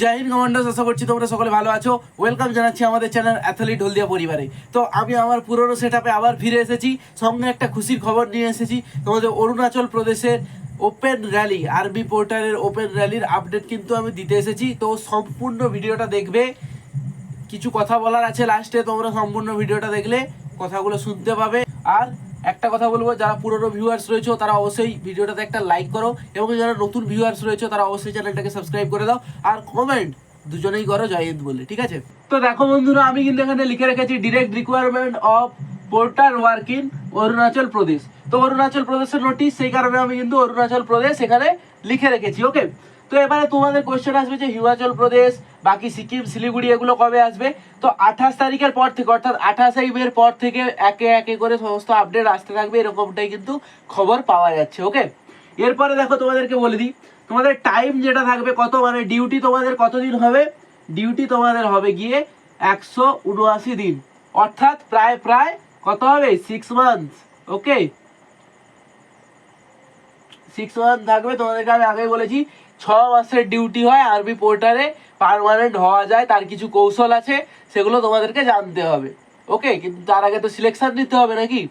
জয় Hind commanders, আশা করছি তোমরা সকলে ভালো আছো। ওয়েলকাম জানাচ্ছি আমাদের চ্যানেল অ্যাথলিট হলদিয়া পরিবারে। তো আমি আমার পুরনো সেট আবার ফিরে এসেছি, সঙ্গে একটা খুশির খবর নিয়ে এসেছি। তোমাদের অরুণাচল প্রদেশের ওপেন র্যালি আরবি পোর্টালের ওপেন র্যালির আপডেট কিন্তু আমি দিতে এসেছি। তো সম্পূর্ণ ভিডিওটা দেখবে। কিছু কথা বলার আছে লাস্টে তোমরা সম্পূর্ণ ভিডিওটা দেখলে, কথাগুলো শুনতে পাবে। আর একটা কথা বলব, যারা পুরনো ভিউয়ার্স রয়েছে, তারা অবশ্যই ভিডিওটাতে একটা লাইক করো এবং যারা নতুন ভিউয়ার্স রয়েছে, তারা অবশ্যই চ্যানেলটাকে সাবস্ক্রাইব করে দাও আর কমেন্ট দুজনেই করো, জয় হিন্দ বলে, ঠিক আছে? তো দেখো বন্ধুরা, আমি কিন্তু এখানে লিখে রেখেছি direct requirement of porter work in Arunachal Pradesh. তো অরুণাচল প্রদেশের নোটিশ সেই কারণে আমি কিন্তু অরুণাচল প্রদেশ এখানে লিখে রেখেছি ওকে তো এবারে তোমাদের কোয়েশ্চেন আসবে যে হিমাচল প্রদেশ, বাকি সিকিম, শিলিগুড়ি এগুলো কবে আসবে? তো আঠাশ তারিখের পর থেকে, অর্থাৎ আঠাশে মের পর থেকে একে একে করে সমস্ত আপডেট আসতে থাকবে, এরকমটাই কিন্তু খবর পাওয়া যাচ্ছে ওকে এরপরে দেখো তোমাদেরকে বলে দিই, তোমাদের টাইম যেটা থাকবে কত মানে ডিউটি তোমাদের কতদিন হবে? ডিউটি তোমাদের হবে গিয়ে একশো উনআশি দিন। অর্থাৎ প্রায় প্রায় কত হবে? Six months okay six month থাকবে, তোমাদেরকে আমি আগে বলেছি, ছ মাসের ডিউটি হয় আরবি পোর্টালে পার্মানেন্ট হওয়া যায়, তার কিছু কৌশল আছে, সেগুলো তোমাদেরকে জানতে হবে। ওকে কিন্তু তার আগে তো সিলেকশান নিতে হবে নাকি?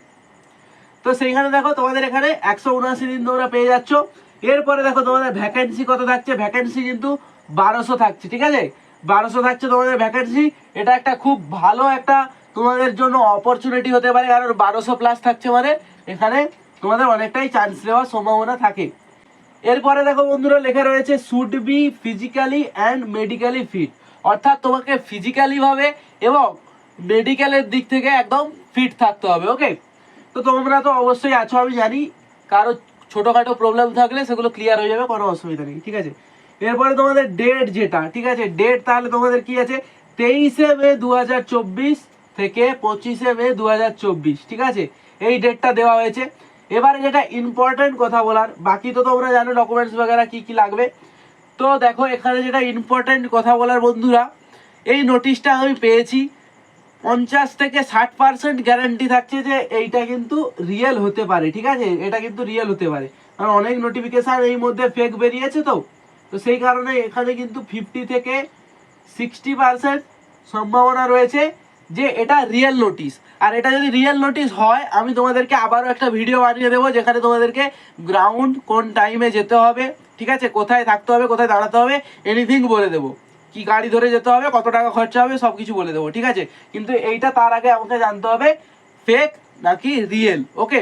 তো সেইখানে দেখো, তোমাদের এখানে একশো উনআশি দিন তোমরা পেয়ে যাচ্ছ। এরপরে দেখো, তোমাদের ভ্যাকেন্সি কত থাকছে? ভ্যাকেন্সি কিন্তু বারোশো থাকছে, ঠিক আছে? বারোশো থাকছে তোমাদের ভ্যাকেন্সি এটা একটা খুব ভালো একটা তোমাদের জন্য অপরচুনিটি হতে পারে, কারণ বারোশো প্লাস থাকছে মানে এখানে তোমাদের অনেকটাই চান্স নেওয়ার সম্ভাবনা থাকে। এরপরে দেখো বন্ধুরা লেখা রয়েছে should be physically and medically fit অর্থাৎ তোমাকে ফিজিক্যালি ভাবে এবং মেডিকেলের দিক থেকে একদম ফিট থাকতে হবে ওকে তো তোমরা তো অবশ্যই আছো, আমি জানি। কারও ছোটোখাটো প্রবলেম থাকলে সেগুলো ক্লিয়ার হয়ে যাবে, কোনো অসুবিধা নেই, ঠিক আছে? এরপরে তোমাদের ডেট যেটা, ঠিক আছে? ডেট তাহলে তোমাদের কি আছে? তেইশে মে দু হাজার চব্বিশ থেকে পঁচিশে মে দু হাজার চব্বিশ, ঠিক আছে? এই ডেটটা দেওয়া হয়েছে। এবারে যেটা ইম্পর্টেন্ট কথা বলার, বাকি তো তোমরা জানো ডকুমেন্টস বগেরা কি কি লাগবে। তো দেখো, এখানে যেটা ইম্পর্টেন্ট কথা বলার বন্ধুরা, এই নোটিশটা আমি পেয়েছি। পঞ্চাশ থেকে ষাট পার্সেন্ট গ্যারান্টি থাকছে যে এইটা কিন্তু রিয়েল হতে পারে, ঠিক আছে? এটা কিন্তু রিয়েল হতে পারে। কারণ অনেক নোটিফিকেশান এই মধ্যে ফেক বেরিয়েছে তো। তো সেই কারণে এখানে কিন্তু ফিফটি থেকে সিক্সটি পার্সেন্ট সম্ভাবনা রয়েছে। যে এটা রিয়েল নোটিশ আর এটা যদি রিয়েল নোটিশ হয়, আমি তোমাদেরকে আবারও একটা ভিডিও বানিয়ে দেবো যেখানে তোমাদেরকে গ্রাউন্ড কোন টাইমে যেতে হবে, ঠিক আছে? কোথায় থাকতে হবে, কোথায় দাঁড়াতে হবে এনিথিং বলে দেবো। কি গাড়ি ধরে যেতে হবে, কত টাকা খরচা হবে সব কিছু বলে দেবো, ঠিক আছে? কিন্তু এইটা তার আগে আমাকে জানতে হবে ফেক নাকি রিয়েল ওকে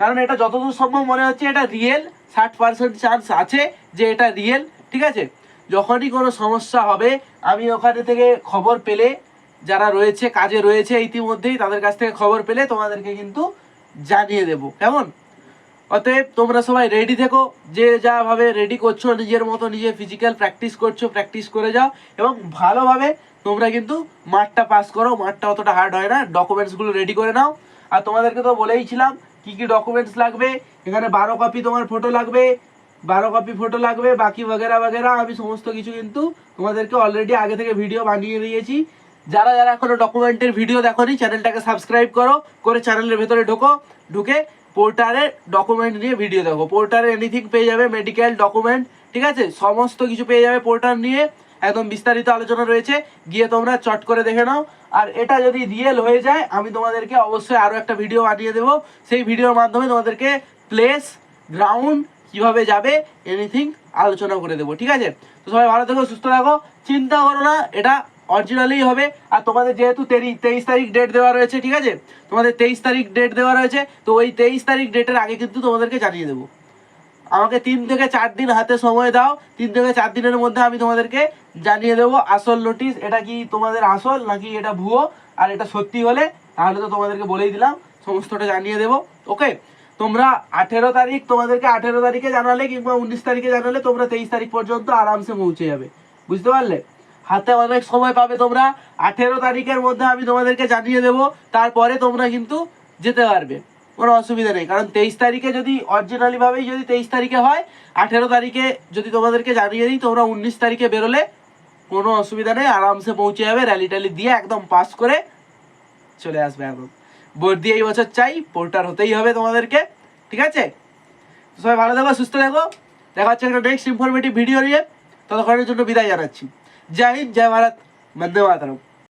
কারণ এটা যতদূর সম্ভব মনে হচ্ছে, এটা রিয়েল ষাট পার্সেন্ট চান্স আছে যে এটা রিয়েল ঠিক আছে? যখনই কোনো সমস্যা হবে, আমি ওখানে থেকে খবর পেলে যারা রয়েছে, কাজে রয়েছে ইতিমধ্যেই তাদের কাছ থেকে খবর পেলে তোমাদেরকে কিন্তু জানিয়ে দেবো। কেমন? অতএব তোমরা সবাই রেডি থেকো, যে যাভাবে রেডি করছ, নিজের মতো নিজে ফিজিক্যাল প্র্যাকটিস করছ প্র্যাকটিস করে যাও এবং ভালোভাবে তোমরা কিন্তু মাঠটা পাস করো। মাঠটা অতটা হার্ড হয় না ডকুমেন্টসগুলো রেডি করে নাও। আর তোমাদেরকে তো বলেইছিলাম কি কি ডকুমেন্টস লাগবে? এখানে বারো কপি তোমার ফটো লাগবে, বারো কপি ফটো লাগবে, বাকি বগেরা বগেরা আমি সমস্ত কিছু কিন্তু তোমাদেরকে অলরেডি আগে থেকে ভিডিও বানিয়ে দিয়েছি। যারা যারা এখনও ডকুমেন্টের ভিডিও দেখোনি চ্যানেলটাকে সাবস্ক্রাইব করো, করে চ্যানেলের ভেতরে ঢোকো, ঢুকে পোর্টারে ডকুমেন্ট নিয়ে ভিডিও দেখো। পোর্টারে এনিথিং পেয়ে যাবে মেডিকেল ডকুমেন্ট ঠিক আছে? সমস্ত কিছু পেয়ে যাবে পোর্টার নিয়ে। একদম বিস্তারিত আলোচনা রয়েছে, গিয়ে তোমরা চট করে দেখে নাও। আর এটা যদি রিয়েল হয়ে যায়, আমি তোমাদেরকে অবশ্যই আরও একটা ভিডিও বানিয়ে দেবো। সেই ভিডিওর মাধ্যমে তোমাদেরকে প্লেস গ্রাউন্ড কীভাবে যাবে এনিথিং আলোচনা করে দেবো, ঠিক আছে? তো সবাই ভালো থেকো, সুস্থ থাকো। চিন্তা করো না, এটা অরিজিনালি হবে। আর তোমাদের যেহেতু তেইশ তারিখ ডেট দেওয়া রয়েছে, ঠিক আছে? তোমাদের তেইশ তারিখ ডেট দেওয়া রয়েছে, তো ওই তেইশ তারিখ ডেটের আগে কিন্তু তোমাদেরকে জানিয়ে দেবো। আমাকে তিন থেকে চার দিন হাতে সময় দাও। তিন থেকে চার দিনের মধ্যে আমি তোমাদেরকে জানিয়ে দেবো আসল নোটিশ এটা কি তোমাদের আসল নাকি এটা ভুয়ো? আর এটা সত্যি হলে, তাহলে তো তোমাদেরকে বলেই দিলাম, সমস্তটা জানিয়ে দেবো, ওকে? তোমরা আঠেরো তারিখ তোমাদেরকে আঠেরো তারিখে জানালে কিংবা উনিশ তারিখে জানালে তোমরা তেইশ তারিখ পর্যন্ত আরামসে পৌঁছে যাবে। বুঝতে পারলে? হাতে অনেক সময় পাবে তোমরা। আঠেরো তারিখের মধ্যে আমি তোমাদেরকে জানিয়ে দেবো, তারপরে তোমরা কিন্তু যেতে পারবে। কোনো অসুবিধা নেই, কারণ তেইশ তারিখে যদি অরিজিনালিভাবেই যদি তেইশ তারিখে হয়, আঠেরো তারিখে যদি তোমাদেরকে জানিয়ে দিই, তোমরা উনিশ তারিখে বেরোলে কোনো অসুবিধা নেই, আরামসে পৌঁছে যাবে র্যালি ট্যালি দিয়ে একদম পাস করে চলে আসবে একদম বোর্ড দিয়ে এই বছর চাই পোর্টার হতেই হবে তোমাদেরকে, ঠিক আছে? সবাই ভালো থাকো, সুস্থ থাকো। দেখা হচ্ছে একটা নেক্সট ইনফরমেটিভ ভিডিও নিয়ে। ততক্ষণের জন্য বিদায় জানাচ্ছি। জয় হিন্দ জয় ভারত বন্দে মাতরম